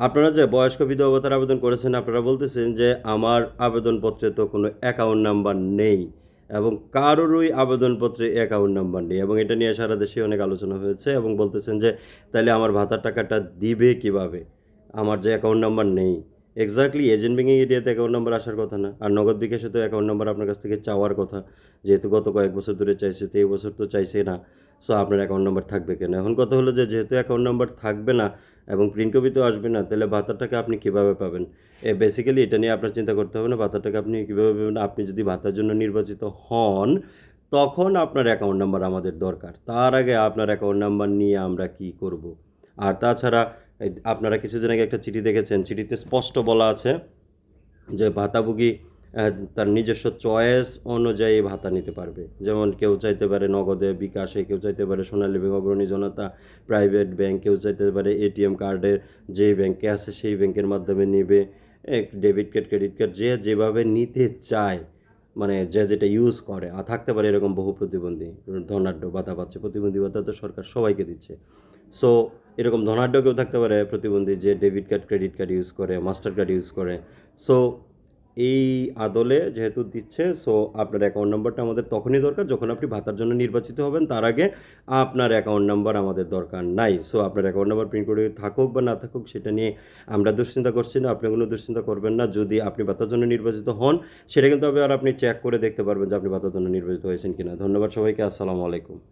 আপনারা যে বয়স্ক বিধবা ভাতার আবেদন করেছেন, আপনারা বলতেছেন যে আমার আবেদনপত্রে তো কোনো অ্যাকাউন্ট নাম্বার নেই এবং কারোরই আবেদনপত্রে অ্যাকাউন্ট নাম্বার নেই এবং এটা নিয়ে সারা দেশে অনেক আলোচনা হয়েছে এবং বলতেছেন যে তাহলে আমার ভাতার টাকাটা দিবে কীভাবে? আমার যে অ্যাকাউন্ট নাম্বার নেই। এক্স্যাক্টলি এজেন্ট ব্যাঙ্কিং এরিয়াতে অ্যাকাউন্ট নাম্বার আসার কথা না। আর নগদ বিকাশে তো অ্যাকাউন্ট নাম্বার আপনার কাছ থেকে চাওয়ার কথা। যেহেতু গত কয়েক বছর ধরে চাইছে, তো এই বছর তো চাইছে না। সো আপনার অ্যাকাউন্ট নাম্বার থাকবে কেন? এখন কথা হলো যে যেহেতু অ্যাকাউন্ট নাম্বার থাকবে না এবং প্রিন্ট কপি তো আসবে না, তাহলে ভাতাটাকে আপনি কীভাবে পাবেন? এ বেসিক্যালি এটা নিয়ে আপনার চিন্তা করতে হবে না ভাতাটাকে আপনি কীভাবে পাবেন? আপনি যদি ভাতার জন্য নির্বাচিত হন, তখন আপনার অ্যাকাউন্ট নাম্বার আমাদের দরকার। তার আগে আপনার অ্যাকাউন্ট নাম্বার নিয়ে আমরা কি করব? আর তাছাড়া আপনারা কিছুদিন আগে একটা চিঠি দেখেছেন, চিঠিতে স্পষ্ট বলা আছে যে ভাতাভোগী তার নিজস্ব চয়েস অনুযায়ী ভাতা নিতে পারবে। যেমন কেউ চাইতে পারে নগদে বিকাশে, কেউ চাইতে পারে Sonali bank Agrani Janata private bank, কেউ চাইতে পারে এটিএম কার্ডের যে ব্যাংকে আছে সেই ব্যাংকের মাধ্যমে নেবে। ডেবিট কার্ড, ক্রেডিট কার্ড, যে যেভাবে নিতে চায় মানে যে যেটা ইউজ করে। আর থাকতে পারে এরকম বহু প্রতিবন্ধী, ধনাঢ্য ভাতা পাচ্ছে। প্রতিবন্ধী ভাতা তো সরকার সবাইকে দিচ্ছে। সো এরকম ধনাঢ্য কেউ থাকতে পারে প্রতিবন্ধী যে debit card, credit card use করে, মাস্টার কার্ড ইউজ করে। সো এই আদলে যেহেতু দিচ্ছে সো আপনার অ্যাকাউন্ট নাম্বারটা আমাদের তখনই দরকার যখন আপনি ভাতার জন্য নির্বাচিত হবেন। তার আগে আপনার অ্যাকাউন্ট নাম্বার আমাদের দরকার নাই। সো আপনার অ্যাকাউন্ট নাম্বার প্রিন্ট করে থাকুক বা না থাকুক সেটা নিয়ে আমরা দুশ্চিন্তা করছি না, আপনি কোনো দুশ্চিন্তা করবেন না। যদি আপনি ভাতার জন্য নির্বাচিত হন, সেটা কিন্তু আবার আপনি চেক করে দেখতে পারবেন যে আপনি ভাতার জন্য নির্বাচিত হয়েছেন কিনা। ধন্যবাদ সবাইকে, আসসালামু আলাইকুম।